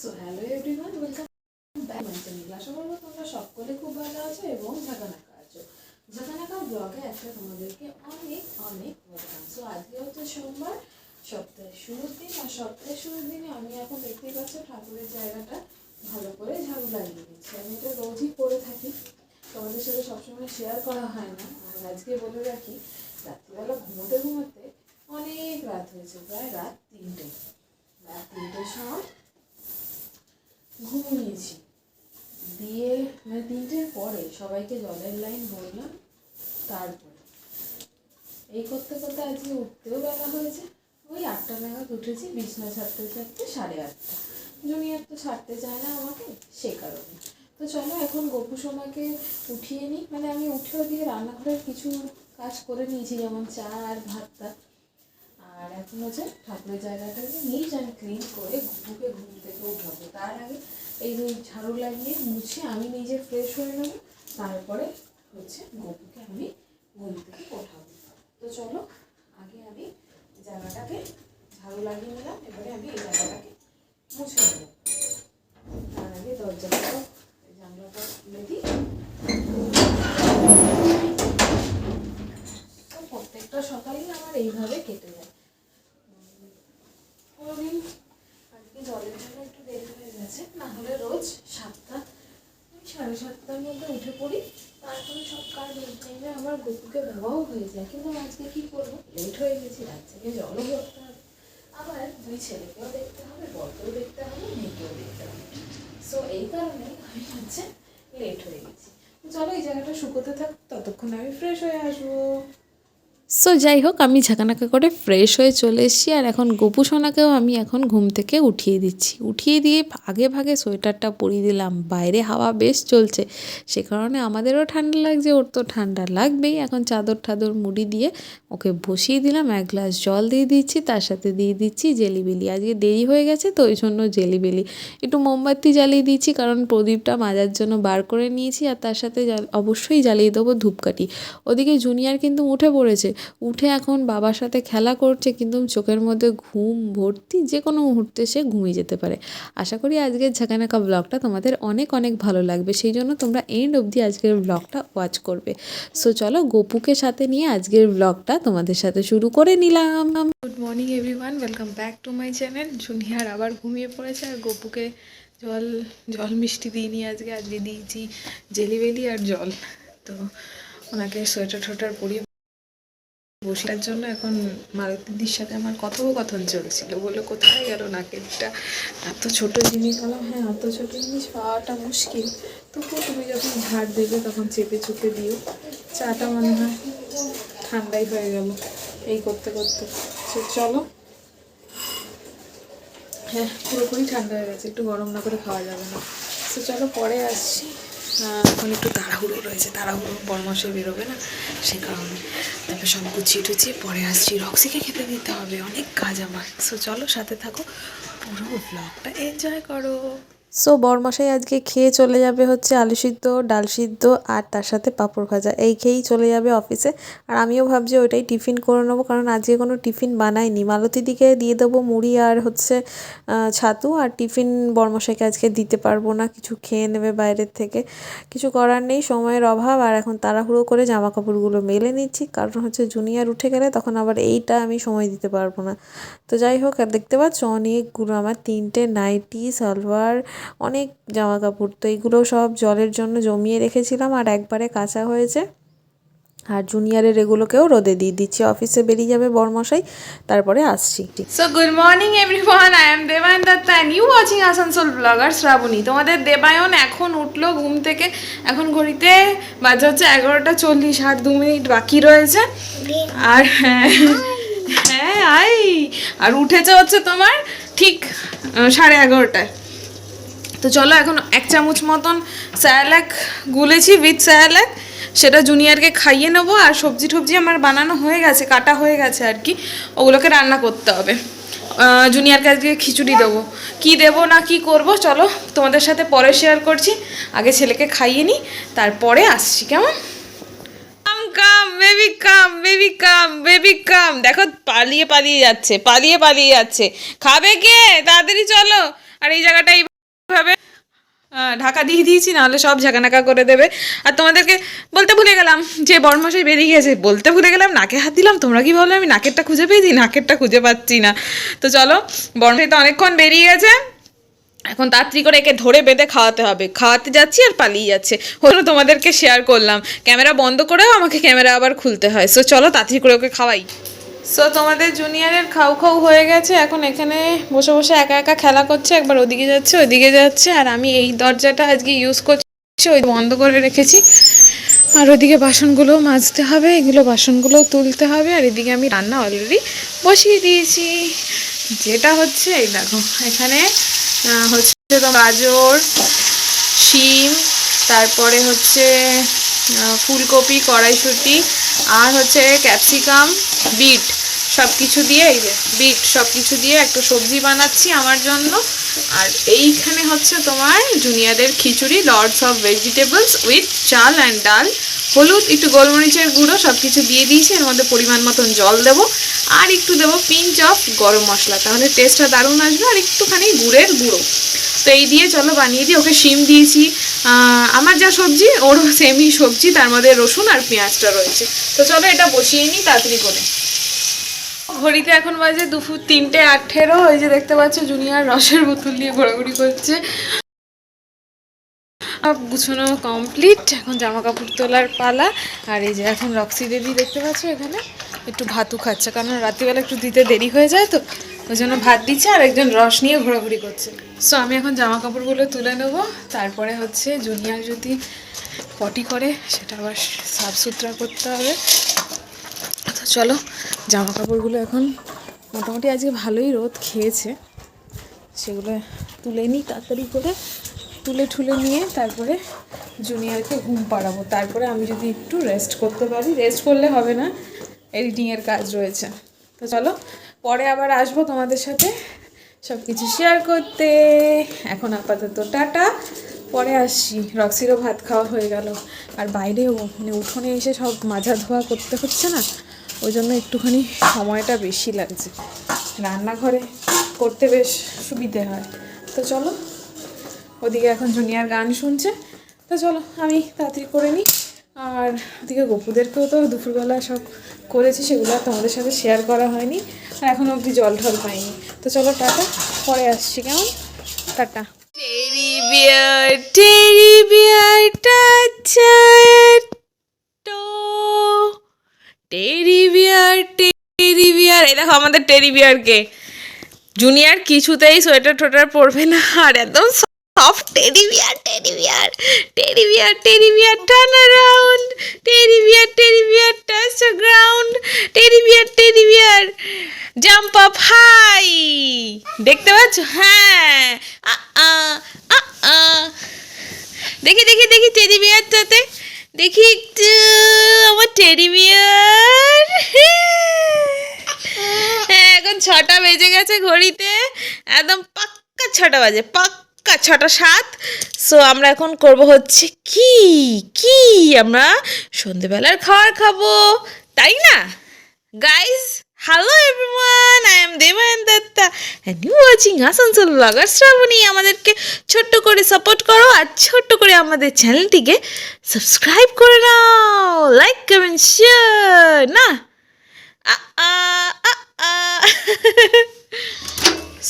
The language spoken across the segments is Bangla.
So hello everyone welcome back my channel আশা করব তোমরা সকলে খুব ভালো আছো এবং ঝাঁকানাকা আছো। ঝাঁকানাকা ব্লগে একটা তোমাদেরকে অনেক অনেক ওয়েলকাম সো আজকে হচ্ছে সোমবার, সপ্তাহের শুরুর দিন আর সপ্তাহের শুরুর দিনে আমি এখন দেখতেই পাচ্ছ ঠাকুরের জায়গাটা ভালো করে ঝাড়ু লাগিয়ে দিচ্ছি। আমি এটা রোজই করে থাকি। তোমাদের সাথে সবসময় শেয়ার করা হয় না। আর আজকে বলে রাখি, রাত্রিবেলা ঘুমোতে ঘুমোতে অনেক রাত হয়েছে, প্রায় রাত তিনটে। রাত তিনটের সময় ঘুমিয়েছি। দিয়ে মানে তিনটের পরে সবাইকে জলের লাইন বললাম তারপরে। এই করতে করতে আজকে উঠতেও বেলা হয়েছে। ওই আটটা নাগাদ উঠেছি, বিছনা ছাড়তে ছাড়তে সাড়ে আটটা। জুনিয়র তো ছাড়তে চায় না আমাকে, সে কারণে। তো চলো এখন গপু সোনাকে উঠিয়ে নিই। মানে আমি উঠেও দিয়ে রান্নাঘরের কিছু কাজ করে নিয়েছি, যেমন চা আর ভাতটা। আর এখন হচ্ছে ঠাকুরের জায়গাটাকে নিট অ্যান্ড ক্লিন করে ঘুমুকে ঘুম থেকে উঠাবো তার আগে এই যে ঝাড়ু লাগিয়ে মুছে আমি নিজে ফ্রেশ হয়ে নেব, তারপরে হচ্ছে গপুকে আমি ঘুম থেকে ওঠাবো। তো চলো, আগে আমি জায়গাটাকে ঝাড়ু লাগিয়ে নিলাম, এবারে আমি এই জায়গাটাকে মুছে নেব তার আগে দরজাটা জানলাটা খুলে দিই তো প্রত্যেকটা সকালই আমার এইভাবে কেটে যায় কোনোদিন আজকে জলের জন্য একটু দেরি হয়ে গেছে না হলে রোজ সাতটা ওই সাড়ে সাতটার মধ্যে উঠে পড়ি তারপরে সব কাজ এই টাইমে আমার গপুকে দেওয়াও হয়ে যায় কিন্তু আজকে কি করব লেট হয়ে গেছি বাচ্চাকে জলও করতে হবে আবার দুই ছেলেকেও দেখতে হবে, বরকেও দেখতে হবে, মেয়েকেও দেখতে হবে। সো এই কারণে আমি হচ্ছে লেট হয়ে গেছি। চলো এই জায়গাটা শুকোতে থাক, ততক্ষণ আমি ফ্রেশ হয়ে আসব। সো যাই হোক আমি ঝাঁকানাকা করে ফ্রেশ হয়ে চলে এসেছি আর এখন গোপু সোনাকেও আমি এখন ঘুম থেকে উঠিয়ে দিচ্ছি। উঠিয়ে দিয়ে আগে ভাগে সোয়েটারটা পরিয়ে দিলাম। বাইরে হাওয়া বেশ চলছে। সে কারণে আমাদেরও ঠান্ডা লাগছে, ওর তো ঠান্ডা লাগবেই। এখন চাদর ঠাদর মুড়ি দিয়ে ওকে বসিয়ে দিলাম, এক গ্লাস জল দিয়ে দিচ্ছি, তার সাথে দিয়ে দিচ্ছি জেলিবেলি। আজকে দেরি হয়ে গেছে, তো ওই জন্য জেলিবেলি। একটু মোমবাতি জ্বালিয়ে দিচ্ছি, কারণ প্রদীপটা মাজার জন্য বার করে নিয়েছি আর তার সাথে অবশ্যই জ্বালিয়ে দেবো ধূপকাঠি। ওদিকে জুনিয়র কিন্তু উঠে পড়েছে। উঠে এখন বাবার সাথে খেলা করছে, কিন্তু চোখের মধ্যে ঘুম ভর্তি যে কোনো মুহূর্তে সে ঘুমিয়ে যেতে পারে। আশা করি আজকের ঝাঁকানাকা ব্লগটা তোমাদের অনেক অনেক ভালো লাগবে, সেই জন্য তোমরা এন্ড অবধি আজকের ব্লগটা ওয়াচ করবে। সো চলো গোপুকে সাথে নিয়ে আজকের ব্লগটা তোমাদের সাথে শুরু করে নিলাম। Good morning everyone welcome back to my channel junior আবার ঘুমিয়ে পড়েছে আর গপুকে জল জল মিষ্টি দিইনি আজকে আজকে দিয়েছি জেলিবেলি আর জল। তো ওনাকে সোয়েটার টোয়েটার পরিয়ে বসার জন্য এখন মালতীদির সাথে আমার কথোপকথন চলছিল। বলে কোথায় গেল নাকেরটা? এত ছোট জিনিস। বললাম হ্যাঁ এত ছোট জিনিস পাওয়াটা মুশকিল। তবুও তুমি যখন ঝাড় দেবে, তখন চেপে চুপে দিও। চাটা মনে হয় ঠান্ডাই হয়ে গেল। এই করতে করতে। চলো। হ্যাঁ পুরোপুরি ঠান্ডা হয়ে গেছে, একটু গরম না করে খাওয়া যাবে না। তো চলো, পরে আসছি। এখন একটু তাড়াহুড়ো রয়েছে। তাড়াহুড়ো পরামর্শে বেরোবে না, সে কারণে। তারপর সব গুছিয়ে টুছিয়ে পরে আসছি রক্সিকে খেতে দিতে হবে। অনেক কাজ আমার সো চলো সাথে থাকো। পুরো ব্লগটা এনজয় করো। সো বরমশাই আজকে খেয়ে চলে যাবে হচ্ছে আলু সিদ্ধ, ডাল সিদ্ধ আর তার সাথে পাঁপড় ভাজা। এই খেয়েই চলে যাবে অফিসে। আর আমিও ভাবছি ওইটাই টিফিন করে নেব, কারণ আজকে কোনো টিফিন বানাইনি। মালতী দিকে দিয়ে দেবো মুড়ি আর হচ্ছে ছাতু। আর টিফিন বরমশাইকে আজকে দিতে পারব না, কিছু খেয়ে নেবে বাইরের থেকে। কিছু করার নেই, সময়ের অভাব। আর এখন তাড়াহুড়ো করে জামা কাপড়গুলো মেলে নিচ্ছি, কারণ হচ্ছে জুনিয়র উঠে গেলে তখন আবার এইটা আমি সময় দিতে পারব না। তো যাই হোক, আর দেখতে পাচ্ছ, অনেকগুলো আমার তিনটে নাইটি, সালোয়ার অনেক জামা কাপড় তো এইগুলো সব জলের জন্য জমিয়ে রেখেছিলাম আর একবারে কাঁচা হয়েছে। আর জুনিয়রের এগুলোকেও রোদে দিয়ে দিচ্ছি। অফিসে বেরিয়ে যাবে বরমশাই, তারপরে আসছি। So good morning everyone I am Debayan Dutta you watching Asansol blogger Shrabani তোমাদের দেবায়ন এখন উঠল ঘুম থেকে। এখন ঘড়িতে বাজে হচ্ছে এগারোটা চল্লিশ, আর দু মিনিট বাকি রয়েছে। আর হ্যাঁ হ্যাঁ আই। আর উঠেছে হচ্ছে তোমার ঠিক সাড়ে এগারোটায়। তো চলো এখন এক চামচ মতন স্যালাক গুলেছি উইথ স্যালাক। সেটা জুনিয়রকে খাইয়ে নেব আর সবজি টবজি আমার বানানো হয়ে গেছে, কাটা হয়ে গেছে আর কি। ওগুলোকে রান্না করতে হবে। জুনিয়রকে আজকে খিচুড়ি দেবো। কি দেবো না কি করব, চলো তোমাদের সাথে পরে শেয়ার করছি। আগে ছেলেকে খাইয়ে নিই, তারপরে আসছি, কেমন? Come baby come baby come baby come. দেখো, পালিয়ে পালিয়ে যাচ্ছে, পালিয়ে পালিয়ে যাচ্ছে। খাবে কে? তাড়াতাড়ি চলো। আর এই জায়গাটা আহ, ঢাকা দিয়ে দিয়েছি নাহলে সব ঝাঁকানাকা করে দেবে। আর তোমাদেরকে বলতে ভুলে গেলাম যে বরমশাই বেরিয়ে গেছে বলতে ভুলে গেলাম নাকে হাত দিলাম তোমরা কি ভাবলে আমি নাকেরটা খুঁজে পেয়েছি নাকেরটা খুঁজে পাচ্ছি না। তো চলো বরমশাই তো অনেকক্ষণ বেরিয়ে গেছে। এখন তাড়াতাড়ি করে একে ধরে বেঁধে খাওয়াতে হবে। খাওয়াতে যাচ্ছি আর পালিয়ে যাচ্ছে। হলো তোমাদেরকে শেয়ার করলাম। ক্যামেরা বন্ধ করেও আমাকে ক্যামেরা আবার খুলতে হয়। সো চলো তাড়াতাড়ি করে ওকে খাওয়াই। সো তোমাদের জুনিয়রের খাও খাও হয়ে গেছে। এখন এখানে বসে বসে একা একা খেলা করছে। একবার ওদিকে যাচ্ছে ওদিকে যাচ্ছে। আর আমি এই দরজাটা আজকে ইউজ করছি, ওই বন্ধ করে রেখেছি। আর ওদিকে বাসনগুলোও মাজতে হবে, এগুলো বাসনগুলোও তুলতে হবে। আর এদিকে আমি রান্না অলরেডি বসিয়ে দিয়েছি। যেটা হচ্ছে, এই দেখো, এখানে হচ্ছে তো গাজর, শিম, তারপরে হচ্ছে ফুলকপি, কড়াইশুঁটি, আর হচ্ছে ক্যাপসিকাম, বিট। সব কিছু দিয়ে, এই যে বিট সব কিছু দিয়ে একটা সবজি বানাচ্ছি আমার জন্য। আর এইখানে হচ্ছে তোমার জুনিয়রদের khichdi lords of vegetables with chal and dal. হলুদ, একটু গোলমরিচের গুঁড়ো সব কিছু দিয়ে দিয়েছি, এর মধ্যে পরিমাণ মতন জল দেবো। আর একটু দেবো পিঞ্চ অফ গরম মশলা, তাহলে টেস্টটা দারুণ আসবে, আর একটুখানি গুড়ের গুঁড়ো। তো এই দিয়ে চলো বানিয়ে দিই, ওকে শিম দিয়েছি। আমার যা সবজি, ওরও সেমই সবজি, তার মধ্যে রসুন আর পেঁয়াজটা রয়েছে। তো চলো এটা বসিয়ে নিই, তাড়াতাড়ি করে। ঘড়িতে এখন বাজে দুপুর তিনটে আঠেরো ওই যে দেখতে পাচ্ছ জুনিয়র রসের বোতল নিয়ে ঘোরাঘুরি করছে। গুছানো কমপ্লিট এখন জামা কাপড় তোলার পালা। আর এই যে এখন রক্সি দেবী দেখতে পাচ্ছ এখানে, একটু ভাতু খাচ্ছে, কারণ রাত্রিবেলা একটু দিতে দেরি হয়ে যায় তো, ওই জন্য ভাত দিচ্ছে আর একজন রস নিয়ে ঘোরাঘুরি করছে। সো আমি এখন জামা কাপড়গুলো তুলে নেব, তারপরে হচ্ছে জুনিয়র যদি পটি করে, সেটা আবার সাফ সুতরা করতে হবে। তো চলো জামা কাপড়গুলো এখন মোটামুটি আজকে ভালোই রোদ খেয়েছে। সেগুলো তুলে নিই, তাড়াতাড়ি করে তুলে ঠুলে নিয়ে তারপরে জুনিয়রকে ঘুম পাড়াবো। তারপরে আমি যদি একটু রেস্ট করতে পারি রেস্ট করলে হবে না এডিটিংয়ের কাজ রয়েছে। তো চলো, পরে আবার আসব তোমাদের সাথে সব কিছু শেয়ার করতে। এখন আপাতত টাটা। পরে আসছি। রক্সিরও ভাত খাওয়া হয়ে গেল। আর বাইরেও মানে উঠোনে এসে সব মাজা ধোয়া করতে হচ্ছে না? ওই জন্য একটুখানি সময়টা বেশি লাগছে। রান্নাঘরে করতে বেশ সুবিধে হয়। তো চলো, ওদিকে এখন জুনিয়ার গান শুনছে। তো চলো, আমি তাড়াতাড়ি করে নিই। আর ওদিকে গপুদেরকেও তো দুপুরবেলা সব করেছি, সেগুলো আর তোমাদের সাথে শেয়ার করা হয়নি। আর এখন অবধি জল ঠল পাইনি। তো চলো, টাটা, পরে আসছি, কেমন? টাটা। টেরি bear teddy bear teddy bear টেরি এই দেখো আমাদের টেরি বিয়ারকে। জুনিয়র কিছুতেই সোয়েটার টোয়েটার পরবে না, আর একদম soft teddy bear teddy bear. Teddy bear turn around teddy bear touch the ground teddy bear bear jump up high দেখতে পাচ্ছ? হ্যাঁ। আ আ আ। দেখি দেখি দেখি টেডি বিয়ারটাতে। দেখি একটু, আমার টেডি বিয়ার হ্যাঁ এখন ছটা বেজে গেছে ঘড়িতে। একদম পাক্কা ছটা বাজে, পাক্কা ছটা সাত। সো আমরা এখন করব হচ্ছে কি? কি আমরা সন্ধেবেলার খাবার খাব, তাই না? Guys hello everyone I am Debayan Dutta and you watching Asansol blogger Shrabani আমাদেরকে ছোট্ট করে সাপোর্ট করো আর ছোট্ট করে আমাদের চ্যানেলটিকে সাবস্ক্রাইব করে নাও লাইক কমেন্ট শেয়ার না?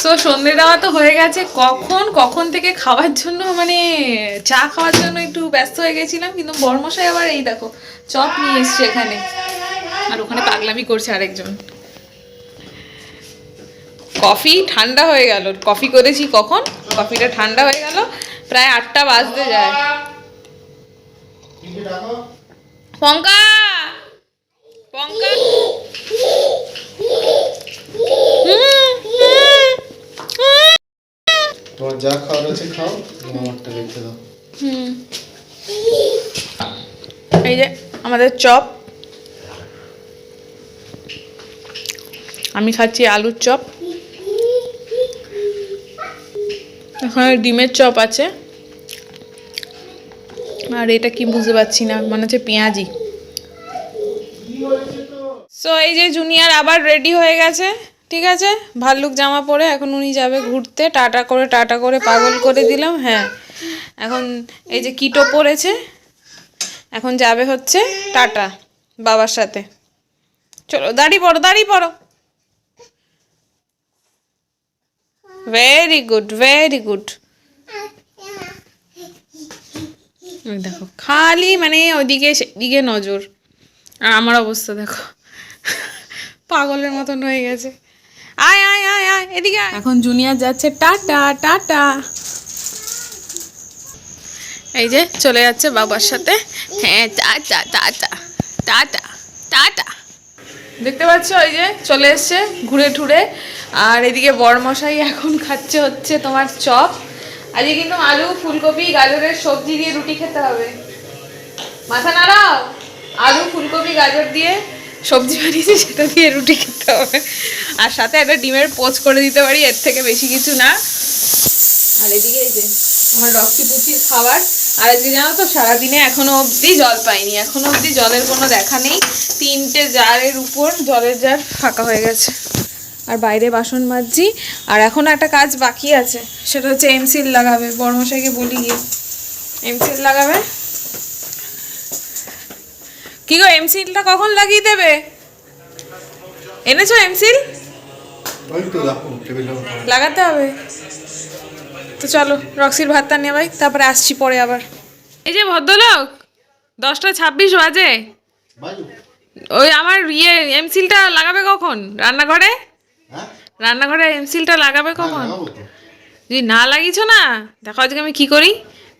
সো সন্ধে দেওয়া তো হয়ে গেছে। কখন কখন থেকে খাওয়ার জন্য মানে চা খাওয়ার জন্য একটু ব্যস্ত হয়ে গেছিলাম, কিন্তু বর্মশাই আবার এই দেখো, চপ নিয়ে এসছে এখানে। আর ওখানে পাগলামি করছে আরেকজন। কফি ঠান্ডা হয়ে গেল। কফি করেছি কখন? কফিটা ঠান্ডা হয়ে গেল, প্রায় আটটা বাজতে যায়। পঙ্কা! পঙ্কা হুম, হুম, হুম। তোমার যা খাওয়ার আছে খাও আমারটা রেখে দাও। হুম। এই যে আমাদের চপ। আমি খাচ্ছি আলুর চপ। এখানে ডিমের চপ আছে। আর এটা কি বুঝতে পারছি না মনে হচ্ছে পেঁয়াজি। সো এই যে জুনিয়র আবার রেডি হয়ে গেছে। ঠিক আছে? ভাল্লুক জামা পরে এখন উনি যাবে ঘুরতে। টাটা করে টাটা করে, পাগল করে দিলাম হ্যাঁ। এখন এই যে কিটো পরেছে, এখন যাবে হচ্ছে টাটা, বাবার সাথে। চলো দাঁড়িয়ে পড়ো দাঁড়িয়ে পড়ো। ভেরি গুড ভেরি গুড দেখো, খালি মানে ওইদিকে সেদিকে নজর। আর আমার অবস্থা দেখো, পাগলের মতন হয়ে গেছে। আয় আয় আয় আয় এদিকে। এখন জুনিয়র যাচ্ছে টাটা টাটা। এই যে চলে যাচ্ছে বাবার সাথে। হ্যাঁ টাটা টাটা টাটা টাটা। দেখতে পাচ্ছ ওই যে চলে এসছে ঘুরে ঠুরে। আর এদিকে বড়মশাই এখন খাচ্ছে হচ্ছে তোমার চপ। আজকে কিন্তু আলু ফুলকপি গাজরের সবজি দিয়ে রুটি খেতে হবে। মাথা নাড়াও। আলু ফুলকপি গাজর দিয়ে সবজি বানিয়েছি, সেটা দিয়ে রুটি খেতে হবে। আর সাথে একটা ডিমের পোচ করে দিতে পারি, এর থেকে বেশি কিছু না। আর এদিকে এই যে, আমার রক্তি পুচির খাবার। আর আজকে জানো তো, সারাদিনে এখনও অবধি জল পাইনি। এখনও অবধি জলের কোনো দেখা নেই। তিনটে জারের উপর জলের জার ফাঁকা হয়ে গেছে। আর বাইরে বাসন মাজছি। আর এখন একটা কাজ বাকি আছে, সেটা হচ্ছে এমসিল লাগাবে। বড়মশাইকে বলি গিয়ে। এমসিল লাগাবে? কি গো এমসিলটা কখন লাগিয়ে দেবে? এনেছো এমসিল ওই তো দেখো টেবিলে লাগাতে হবে। তো চলো রক্সির ভাতটা নেবাই তারপরে আসছি পরে আবার। এই যে ভদ্রলোক দশটা ছাব্বিশ বাজে। ওই আমার ইয়ে এমসিলটা লাগাবে কখন? রান্নাঘরে? হ্যাঁ? রান্নাঘরে এমসিলটা লাগাবে কখন? লাগাবো তো। যদি না লাগিয়েছো না দেখো আজকে আমি কি করি?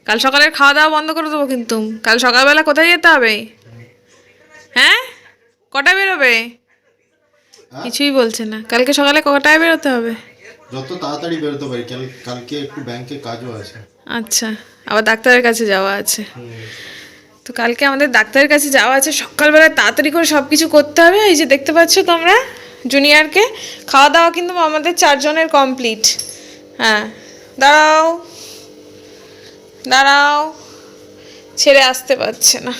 কাল সকালের খাওয়া দাওয়া বন্ধ করে দেবো কিন্তু। কাল সকালবেলা কোথায় যেতে হবে? হ্যাঁ? কটা বেরোবে? হ্যাঁ? কিছুই বলছে না। কালকে সকালে কটায় বেরোতে হবে? যত তাড়াতাড়ি বেরোতে পারি কাল কালকে একটু ব্যাংকে কাজও আছে। আচ্ছা আবার ডাক্তারের কাছে যাওয়া আছে। তো কালকে আমাদের ডাক্তারের কাছে যাওয়া আছে সকালবেলা তাড়াতাড়ি করে সব কিছু করতে হবে। এই যে দেখতে পাচ্ছ তোমরা জুনিয়রকে। খাওয়া দাওয়া কিন্তু আমাদের চারজনের কমপ্লিট হ্যাঁ দাঁড়াও। দাঁড়াও। ছেড়ে আসতে পারছে না।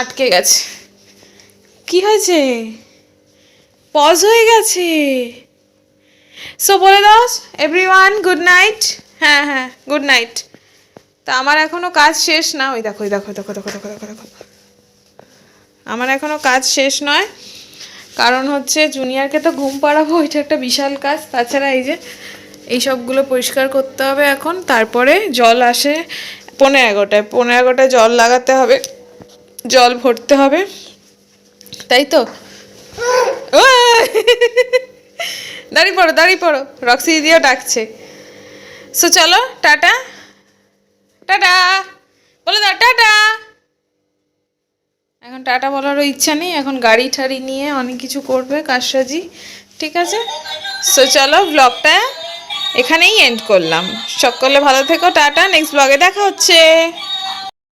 আটকে গেছে। কি হয়েছে? পজ হয়ে গেছে। সো বলে দাও এভরিওয়ান গুড নাইট হ্যাঁ হ্যাঁ গুড নাইট তা আমার এখনও কাজ শেষ না, ওই দেখো ওই দেখো দেখো দেখো দেখো দেখো দেখো। আমার এখনও কাজ শেষ নয়। কারণ হচ্ছে জুনিয়রকে তো ঘুম পাড়াবো ওইটা একটা বিশাল কাজ। তাছাড়া এই যে, এই সবগুলো পরিষ্কার করতে হবে এখন। তারপরে জল আসে পনেরো এগারোটায়। পনেরো এগারোটায় জল লাগাতে হবে। জল ভরতে হবে। তাই তো! দাঁড়িয়ে পড়ো দাঁড়িয়ে পড়ো। রক্সি দিদিও ডাকছে। সো চলো, টাটা। টাটা! বলে দাও, টাটা! এখন টাটা বলারও ইচ্ছা নেই। এখন গাড়ি ঠাড়ি নিয়ে অনেক কিছু করবে কাজসাজি। ঠিক আছে? সো চলো ব্লগটা এখানেই এন্ড করলাম। সকলে ভালো থেকো, টাটা। নেক্সট ব্লগে দেখা হচ্ছে।